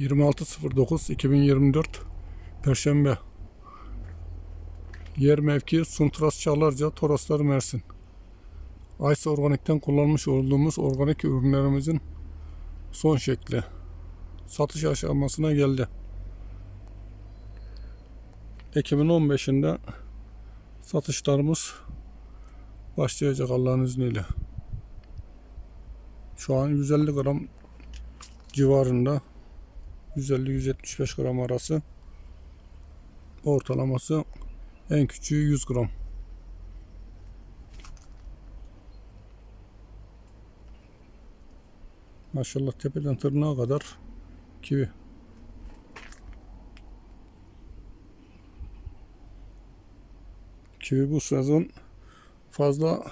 26.09.2024 Perşembe Yer mevki Suntras Çağlarca Toroslar Mersin Aysa Organik'ten kullanmış olduğumuz organik ürünlerimizin son şekli satış aşamasına geldi. Ekim'in 15'inde satışlarımız başlayacak Allah'ın izniyle. Şu an 150 gram civarında 150-175 gram arası ortalaması en küçüğü 100 gram. Maşallah tepeden tırnağa kadar kivi. Kivi bu sezon fazla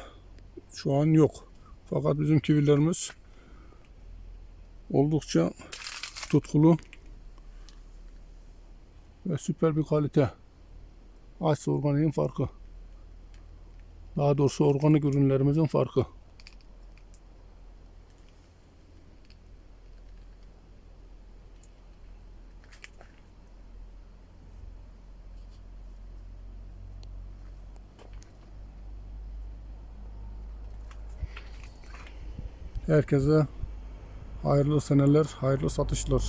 şu an yok. Fakat bizim kivilerimiz oldukça tutkulu ve süper bir kalite. Aysa organiğin farkı. Daha doğrusu organik ürünlerimizin farkı. Herkese hayırlı seneler, hayırlı satışlar.